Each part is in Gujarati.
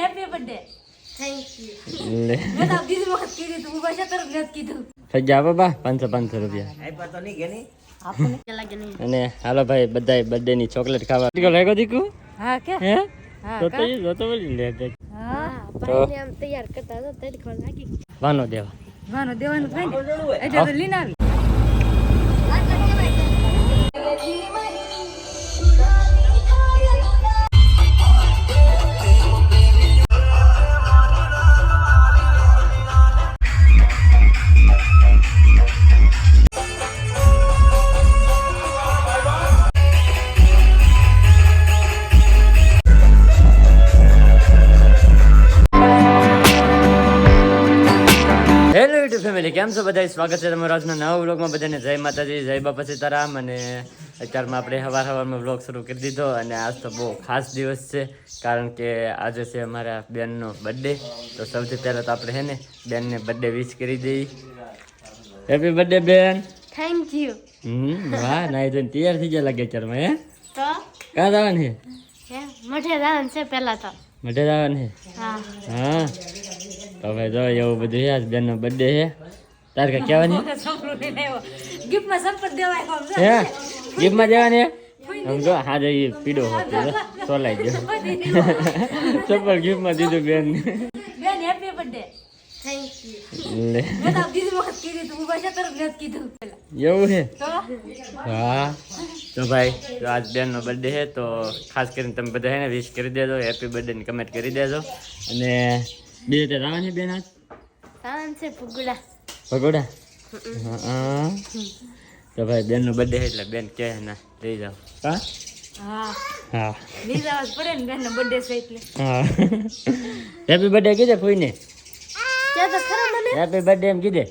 હેપી બર્થડે થેન્ક યુ લે મેં તો બીજી વખત કીધું તું ઊભા છે તરત નથી કીધું થઈ ગયા બાબા પાંચસો પાંચસો રૂપિયા આપણને લાગે નહીં અને હાલો ભાઈ બધાય બર્થડે ની ચોકલેટ ખાવા દીકો લેગો દીકુ હા કે હે હા તો તો ઈ જોતો બોલી લે તે હા ભાઈને આમ તૈયાર કરતા હતા તડકો લાગી વાનો દેવા વાનો દેવાનું થાય ને એટલે તો લઈને આવી કેમ છો બધા સ્વાગત છે તમારું આજના નવા વ્લોગમાં. બધાને જય માતાજી જય બાપા સીતારામ. અને અત્યારમાં આપણે સવાર સવારમાં વ્લોગ શરૂ કરી દીધો. અને આજ તો બહુ ખાસ દિવસ છે કારણ કે આજે છે અમારા બેનનો બર્થડે. તો સૌથી પહેલાં તો આપણે છે ને બેનને બર્થડે વિશ કરી દઈએ. હેપી બર્થડે બેન. થેન્ક યુ હમ વાહ નાઈ જોઈને તૈયાર થઈ ગયા લાગે અત્યારમાં હે? તો? કાં જવાનું છે? હે મઠે જવાનું છે પહેલા તો. મઢે જવાનું છે? હા. હા. તો ભાઈ જો એવું બધું છે આજ બેનનો બર્થડે છે. તારે કાંઈ કહેવાની? ગિફ્ટમાં સંપત દેવાય કોમ છે હે. ગિફ્ટમાં જવાની આમ જો હા એ પીડો હતો સોલાઈ ગયો. ચપ્પલ ગિફ્ટમાં દીધું બેન. બેન હેપી બર્થડે થેન્ક યુ લે. મેં તો બીજી વખત કીધું તું ઊભા છે નથી કીધું પેલા. એવું છે? તો? હા. તો ભાઈ તો આજ બેનનો બર્થડે છે તો ખાસ કરીને તમે બધા ને વિશ કરી દેજો હેપી બર્થડેની કમેન્ટ કરી દેજો. અને બે રીતે રાવાની બેન આજ? છે ફુગડા પકોડા? હા તો ભાઈ બેનનો બર્થડે એટલે બેન કહે ના લઈ જાવ હા? હા. હા. લઈ જવા પડે ને બેન નો બર્થડે છે એટલે. હા. હેપી બર્થડે કીધે કોઈને? ત્યાં તો ખરા મને. હેપી બર્થડે એમ કીધે.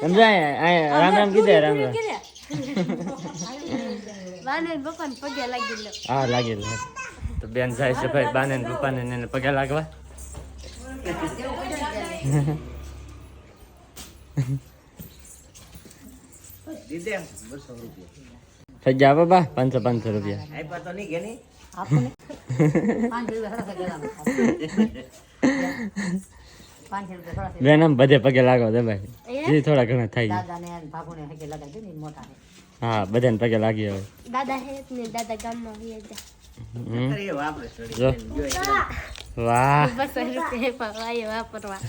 સમજાય? આ રામ રામ કીધે રામ રામ. બાને પગે લાગી લો હા લાગેલ તો બેન જાય છે ભાઈ બાને ને પપ્પાને ને એને પગે લાગવા. થઈ ગયા બાબા પાંચસો પાંચસો રૂપિયા. આપણને પાંચ રૂપિયા થોડા થયા પાંચ રૂપિયા થોડા બેન આમ બધે પગે લાગો દે ભાઈ. જે થોડા ઘણા થાય. દાદાને અને ભાભુને હકે લગાડી દે ને મોટા ને હા બધાને પગે લાગી હવે. દાદા હે ને દાદા ગામમાં હોય જો. વાહ બસ રૂપિયા વાપરવા.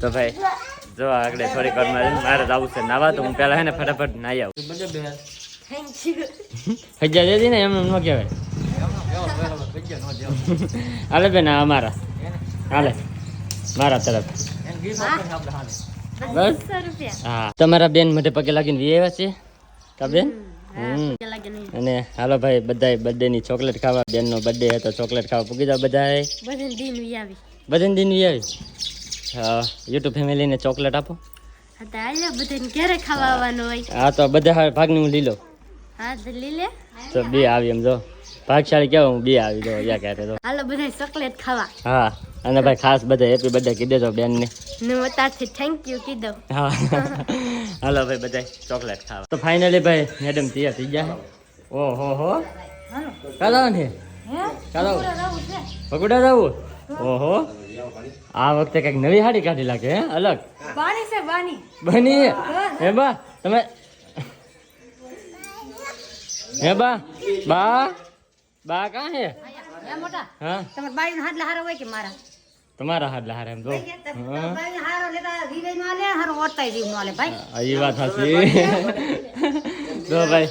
તો ભાઈ જો આગળ થોડીક વારમાં મારે જવું છે નાવા તો હું પહેલા હે ને ફટાફટ નાઈ આવું. યુ દેતી ને એમ ન કહેવાય. હાલે બેન અમારા. હાલે. મારા તરફ. બસ? હા. તમારા બેન માટે પગે લાગીને વી આવ્યા છે? કા બેન? નહીં અને હાલો ભાઈ બધાય બર્થડે ની ચોકલેટ ખાવા. બેનનો બર્થડે હતો ચોકલેટ ખાવા. પૂગી જાવ બધાય. બધે દિન વી આવી. બધાને દિન વી આવી? યુટ્યુબ ફેમિલીને ચોકલેટ આપો. હા તો હાલ્યો બધાને ઘરે ખાવા આવવાનું હોય. હા તો બધા ભાગની હું લીલો. હા તો તો બે આવી એમ જો. ભાગશાળી કેવો હું બે આવી દઉં યા ક્યારે તો હાલો બધા ચોકલેટ ખાવા. હા અને ભાઈ ખાસ બધા હેપી બર્થડે કહી દેજો બેન ને હું તારથી થેન્ક યુ કીધો. હા. હાલો ભાઈ બધા ચોકલેટ ખાવા. તો ફાઇનલી ભાઈ મેડમ તૈયાર થઈ ગયા ઓહો હો. હો? ચાલો ને હે ભગુડા રહું ઓહો. આ વખતે કંઈક નવી હાડી કાઢી લાગે હે? અલગ. બાની છે બાની બની. હે બા તમે હે બા બા બા કા હે? મોટા. હા. તમારા બાઈ હાથ હારો હોય કે મારા? તમારા હાથ લહાર એમ જો હા. હારો લેતા વિવેક નો લે હારો ઓતાઈ દીવ નો લે ભાઈ. આ વાત હસી જો ભાઈ.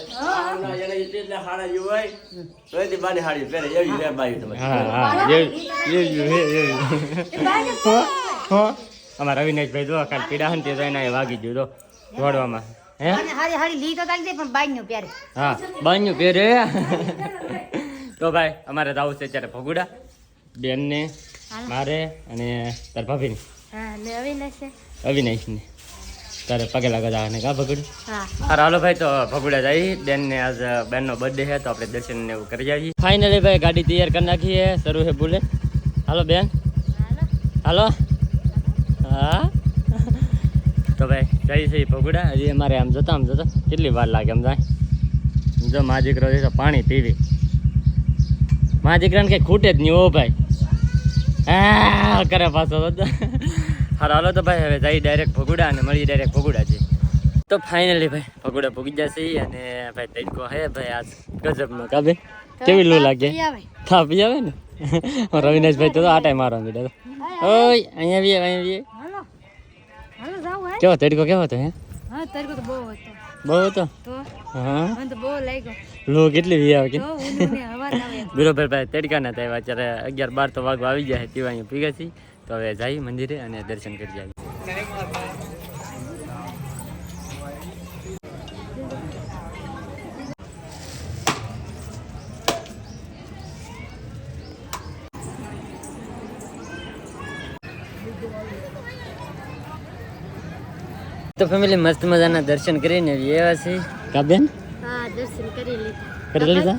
અમારા અવિનાશભાઈ જો કાલ પીડા હન તે એ વાગી ગયું તો દોડવામાં. હે? અને હારી હારી લી તો તાલી દે પણ બાઈ નો પ્યારે હા. બાન્યું પહેરે? તો ભાઈ અમારે જવું છે અત્યારે ભગુડા બેનને મારે અને તાર ભાભીને. હા ને અવિનાશ. અવિનાશને. તારે પગે લાગવા જવાને કા ભગુડ હા. હાલો ભાઈ તો ભગુડા જઈ બેનને આજ બેનનો બર્થડે છે તો આપણે દર્શન ને એવું કરી આવીએ. ફાઇનલી ભાઈ ગાડી તૈયાર કરી નાખીએ શરૂ છે બોલે હાલો બેન. હાલો. હાલો હા. તો ભાઈ જઈ છે ભગુડા. હજી અમારે આમ જતા આમ જતા. કેટલી વાર લાગે આમ જાય જો મા દીકરો છે તો પાણી પીવી. મા દીકરાને કઈ ખૂટે જ નહીં ઓ ભાઈ. હા કરે પાછો તો હારો હાલો તો ભાઈ હવે જઈ ડાયરેક્ટ ભગુડા અને મળી ડાયરેક્ટ ભગુડા છે તો ફાઇનલી ભાઈ ભગુડા ભૂગી જશે અને ભાઈ તડકો હે ભાઈ આજ ગજબનો કાબે કેવી લૂ લાગે? થાપી આવે. ને? રવિનાશભાઈ તો આટાઈ મારવા મીડા ઓય અહીંયા આવીએ અહીંયા આવીએ. હાલો. હાલો જાવ હે કેવો તડકો કેવો હતો હે? હા તડકો તો બહુ હતો. બહુ હતો? તો? હા. મને તો બહુ લાગ્યો. લૂ કેટલી વી આવે કે? બરોબર ભાઈ તડકા ના થાય અત્યારે અગિયાર બાર તો વાગવા આવી જાય તેવા અહીંયા ભેગા છીએ. તો હવે જઈ મંદિરે અને દર્શન કરી આવી તો ફેમિલી મસ્ત મજાના દર્શન કરીને એવા છે. કાબેન? હા દર્શન કરી લીધા. કરી લીધા?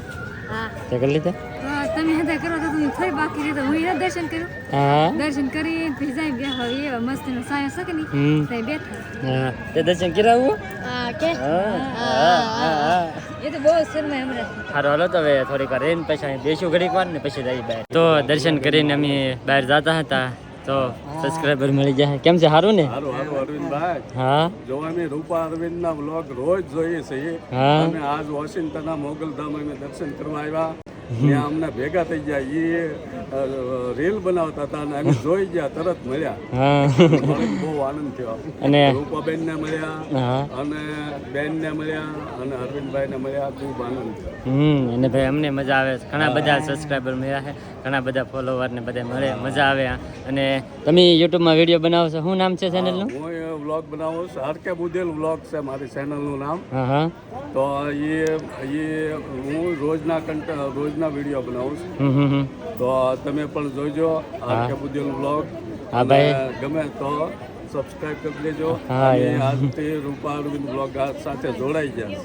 હા. તે કરી લીધા? તમે હતા કરો તો તમે થોડી બાકી રહી તો હું અહીંયા દર્શન કર્યું હા. દર્શન કરી પછી જાય બે હવે એવા મસ્ત નો સાયો શકે ને હમ. ત્યાં બેઠા. હા. તે દર્શન કરાવવું હા કે? હા હા હા એ તો બહુ શરમાય હમણાં. સારું હાલો તો હવે થોડીક વાર રહીને પછી અહીં બેસ્યું ઘડીક વાર ને પછી જઈ બહાર. તો દર્શન કરીને અમે બહાર જતા હતા. તો સબસ્ક્રાઈબર મળી જાય કેમ છે? સારું ને? હારું હારું અરવિંદભાઈ હા. જો અમે રૂપા અરવિંદના વ્લોગ રોજ જોઈએ છીએ. હા. અમે આજ વોશિંગ્ટનના મોગલધામ અમે દર્શન કરવા આવ્યા. અમને ભેગા થઈ ગયા. એ રેલ બનાવતા હતા અને અમે જોઈ ગયા તરત મળ્યા. બહુ આનંદ થયો. અને? રૂપાબેનને મળ્યા અને બેન ને મળ્યા અને અરવિંદભાઈ ને મળ્યા. ખૂબ આનંદ થયો. અને ભાઈ અમને મજા આવે. ઘણા બધા સબસ્ક્રાઈબર મળ્યા છે ઘણા બધા ફોલોવર ને બધા મળે મજા આવે. અને તમે યુટ્યુબમાં વીડિયો બનાવો છો? શું નામ છે ચેનલનું હું વ્લોગ બનાવું છું. હરકે બુદેલ વ્લોગ છે મારી ચેનલનું નામ. હા હા. તો એ એ હું રોજના કન્ટ રોજના વીડિયો બનાવું છું. હમ હમ હમ. તો તમે પણ જોજો આરકે બુદ્ધિલ વ્લોગ હા ભાઈ. ગમે તો સબસ્ક્રાઇબ કરી લેજો હા, અને. આજથી રૂપા અરવિંદ બ્લોગ સાથે જોડાઈ ગયા.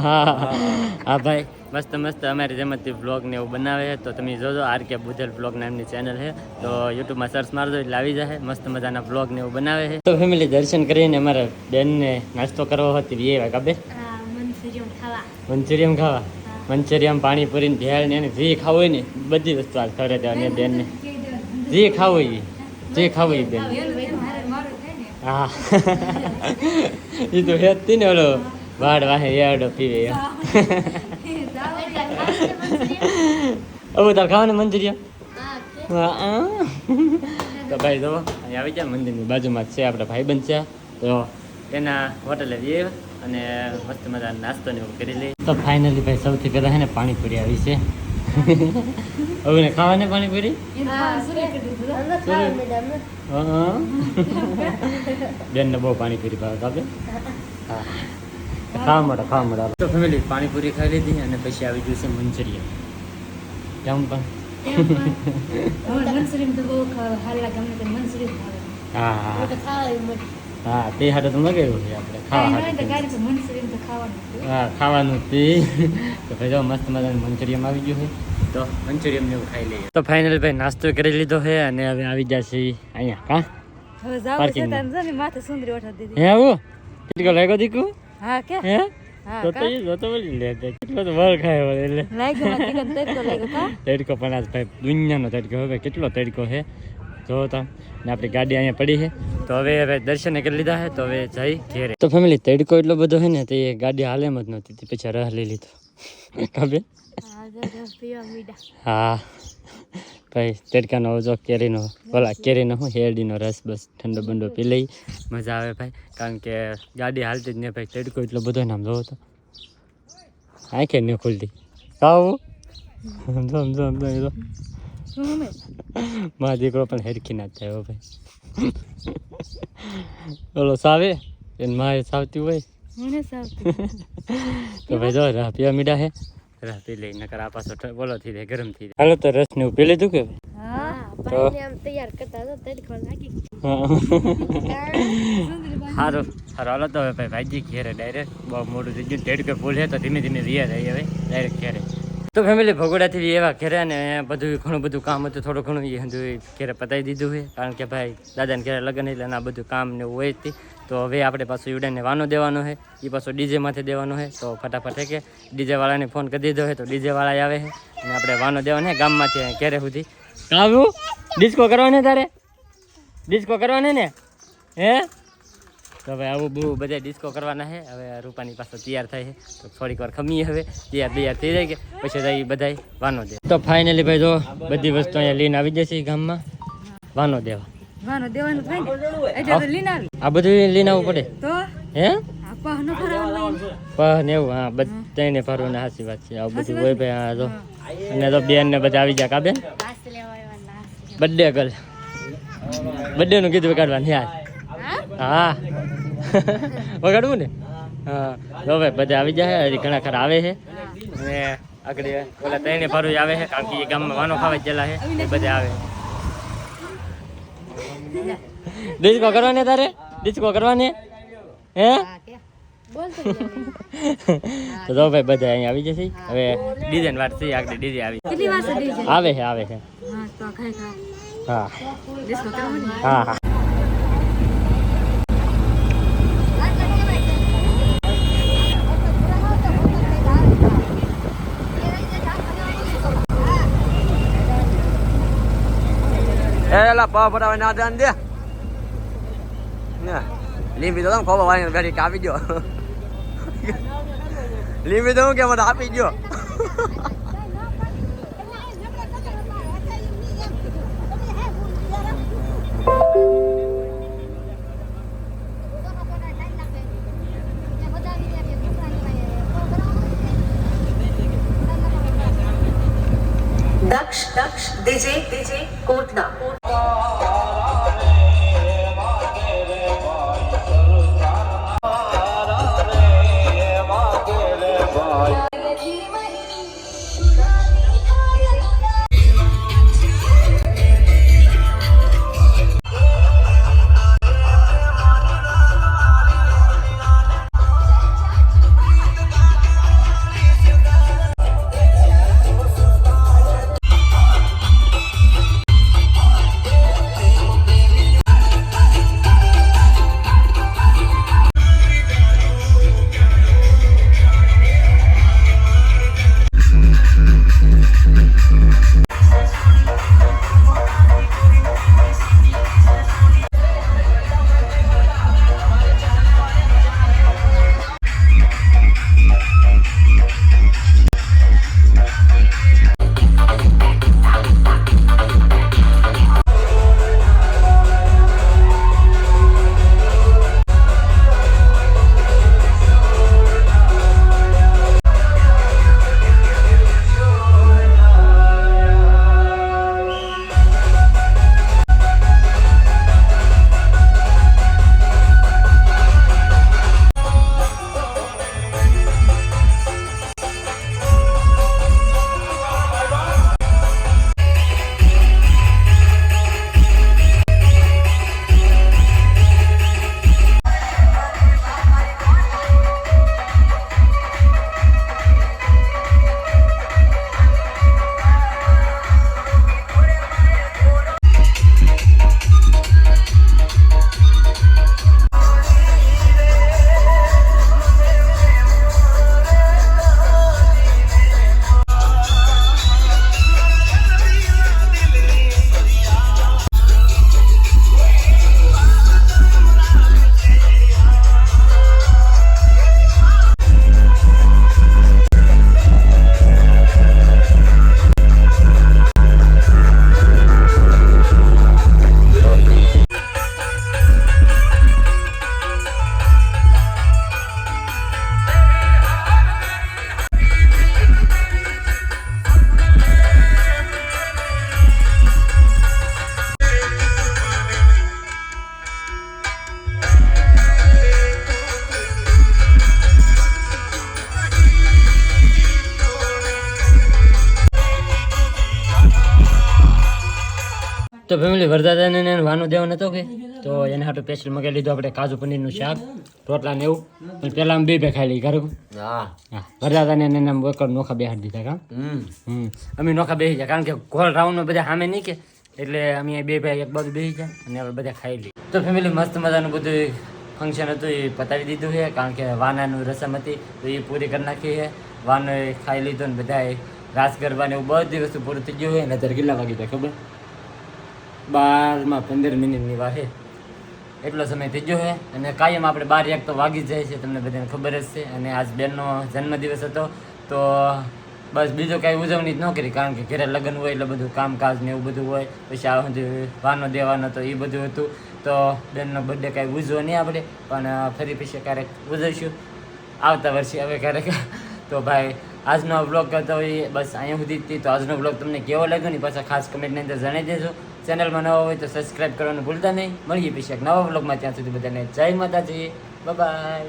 હા ભાઈ. મસ્ત મસ્ત અમારી જેમાંથી બ્લોગ ને એવું બનાવે છે. તો તમે જોજો આર કે બુધેલ બ્લોગ નામની ચેનલ છે. તો યુટ્યુબમાં સર્ચ મારજો એટલે આવી જશે મસ્ત મજાના બ્લોગ ને એવું બનાવે છે. તો ફેમિલી દર્શન કરીને અમારા બેનને નાસ્તો કરવો હતી એ વાગે મંચુરિયમ ખાવા. મંચુરિયમ ખાવા. મંચુરિયમ પાણીપુરી ને ભેળ ને જે ખાવું હોય ને બધી વસ્તુ આજ ખવડે દેવાની બેનને. જે ખાવું હોય જે ખાવું હોય બેન હા. એ તો હે ને ઓલો વાડ વાહે એડો પીવે એમ. હવે તાર ખાવાનું મંચુરિયમ? તો ભાઈ જો, અહીંયા આવી જાય મંદિરની બાજુમાં જ છે આપણા ભાઈબંધ છે. તો એના હોટલે જઈએ અને મસ્ત મજાનો નાસ્તો ને એવું કરી લઈએ. તો ફાઇનલી ભાઈ સૌથી પહેલાં છે ને પાણીપુરી આવી છે. હવે ને ખાવાને પાણીપુરી? બેન બેનને બહુ પાણીપુરી ભાવે કાપે ખાવા માટે ખાવા માટે તો ફેમિલી પાણીપુરી ખાઈ લીધી અને પછી આવી ગયું છે મંચુરિયન. કેમ પણ? હા હા. મળે હા તે હારે તો મગાવ્યું છે આપણે ખાવા. હા ખાવાનું તે તો ભાઈ જો મસ્ત મજાનું મંચુરિયમ આવી ગયું છે. તો મંચુરિયમ ને એવું ખાઈ લઈએ. તો ફાઇનલ ભાઈ નાસ્તો કરી લીધો છે અને હવે આવી જશે અહીંયા કા? કેટલો તડકો છે. જો તો. ને આપણી ગાડી અહીંયા પડી છે. તો હવે હવે દર્શને કરી લીધા છે તો હવે જઈ ઘેરે. તો ફેમિલી તડકો એટલો બધો હોય ને તે ગાડી હાલે એમ જ નહોતી તે પછી રહ લઈ લીધો. ખબર? હા હા. ભાઈ તડકાનો જો કેરીનો ભલા કેરીનો હું શેરડીનો રસ બસ ઠંડો બંડો પી લઈ. મજા આવે ભાઈ કારણ કે ગાડી હાલતી જ નહીં ભાઈ તડકો એટલો બધો ને આમ જોવો તો. આંખે નહીં ખુલતી. આવું? સમજો સમજો સમજો એ તો શું દીકરો પણ હેરખી ના જ થાય ભાઈ. ઓલો સાવે? એને મારે સાવતી હોય. મને સાવતી તો ભાઈ જો રાહ પીવા મીડા હે. રાહ પી લઈ નકર આ પાછો બોલો થઈ જાય ગરમ થઈ જાય. હાલો તો રસ ને પી લીધું કે હા તો આમ તૈયાર કરતા હતા તડકો લાગી હા. સારું સારું હાલો તો હવે ભાઈ ભાઈજી ઘેરે ડાયરેક્ટ બહુ મોડું થઈ ગયું તેડ કે ફૂલ છે તો ધીમે ધીમે રિયા રહી હવે ડાયરેક્ટ ઘેરે. તો ફેમિલી ભગોડાથી એવા ઘેરે ને બધું ઘણું બધું કામ હતું, થોડું ઘણું એ બધું ઘેરે પતાવી દીધું છે. કારણ કે ભાઈ, દાદાને ઘેરે લગ્ન એટલે આ બધું કામ ને એવું હોય હતી તો. હવે આપણે પાછું યુડાને વાનો દેવાનો છે. એ પાછો ડીજેમાંથી દેવાનો છે. તો ફટાફટ કે ડીજે વાળાને ફોન કરી દીધો છે, તો ડીજે વાળા આવે છે. અને આપણે વાનો દેવાનો છે ગામમાંથી ઘેરે સુધી. કાવ્યું ડિસ્કો કરવાનો તારે? ડિસ્કો કરવાનો ને? હે? તો હવે આવું બહુ બધા ડિસ્કો કરવાના છે. હવે રૂપાની પાસે તૈયાર થાય છે. તો થોડીક વાર ખમીએ હવે. તૈયાર તૈયાર થઈ જાય કે પછી જઈ બધાય વાનો દે તો ફાઇનલી ભાઈ જો બધી વસ્તુ અહીંયા લઈને આવી જશે ગામમાં. વાનો દેવા. વાનો દેવાનું થાય ને? એટલે આવી. આ બધું લઈને આવવું પડે. તો? હે? પાહ ન ફરાવાનું એવું હા બધાને ફરવું ને સાચી વાત છે. આવું બધું હોય ભાઈ હા જો. અને તો બેન ને બધા આવી જાય કા બેન? બર્થડે ગર્લ બર્થડે નું કીધું કાઢવાનું યાર. હા. વગાડવું ને? હા. ભાઈ બધા આવી જાય હજી ઘણા ખરા આવે છે. અને આગળ ઓલા ત્રણે ફરવું આવે છે કારણ કે એ ગામમાં વાનો ખાવા જેલા છે એ બધા આવે ડિસ્કો કરવાને તારે? ડિસ્કો કરવાને? હે? તો જો ભાઈ બધા અહીંયા આવી જશે. હવે ડીજે ની વાત થઈ આગળ ડીજે આવી. આવે છે આવે છે. હા હા હા. એલા પા ભરાવે ના ધ્યાન દે. લીંબી તો તમે ખોબા વાળી ઘડી કાપી દો લીંબી તો હું કે મને આપી દો ડીજે ડીજે તો ફેમિલી વરદાદાને એને વાનું દેવો નતો કે? તો એને હાટું સ્પેશિયલ મગાવી લીધું આપણે કાજુ પનીરનું શાક રોટલા ને એવું. પણ પહેલાં બે બે ખાઈ લઈ ઘરે હા. વરદાદાને એને આમ એક નોખા બેહાડી દીધા કાં? હમ. હમ. અમે નોખા બેસી ગયા કારણ કે ગોળ રાઉન્ડમાં બધા સામે નહીં કે એટલે અમે બે ભાઈ એક બાજુ બેસી ગયા અને આપણે બધા ખાઈ લઈ તો ફેમિલી મસ્ત મજાનું બધું ફંક્શન હતું એ પતાવી દીધું છે કારણ કે વાનાનું રસમ હતી તો એ પૂરી કરી નાખી છે. વાનો ખાઈ લીધો ને બધાએ રાસ ગરબા ને એવું બધી વસ્તુ પૂરું થઈ ગયું હોય નજર અત્યારે કેટલા વાગી જાય ખબર? બારમાં પંદર મિનિટની વાર એટલો સમય થઈ ગયો છે અને કાયમ આપણે બાર એક તો વાગી જાય છે, તમને બધાને ખબર જ છે. અને આજ બેનનો જન્મદિવસ હતો, તો બસ બીજું કાંઈ ઉજવણી જ ન કરી, કારણ કે ઘરે લગ્ન હોય એટલે બધું કામકાજ ને એવું બધું હોય. પછી આ વાનો દેવાનો તો એ બધું હતું. તો બેનનો બર્થડે કાંઈ ઉજવો નહીં આપણે, પણ ફરી પછી ક્યારેક ઉજવીશું. આવતા વર્ષે હવે ક્યારેક. તો ભાઈ, આજનો બ્લોગ કરતો હોય બસ અહીંયા સુધી તો આજનો બ્લોગ તમને કેવો લાગ્યો ને? પાછા ખાસ કમેન્ટની અંદર જણાવી દેજો. ચેનલમાં નવા હોય તો સબસ્ક્રાઈબ કરવાનું ભૂલતા નહીં. મળીએ પછી એક નવા બ્લોગમાં ત્યાં સુધી બધાને જય માતાજી. બાય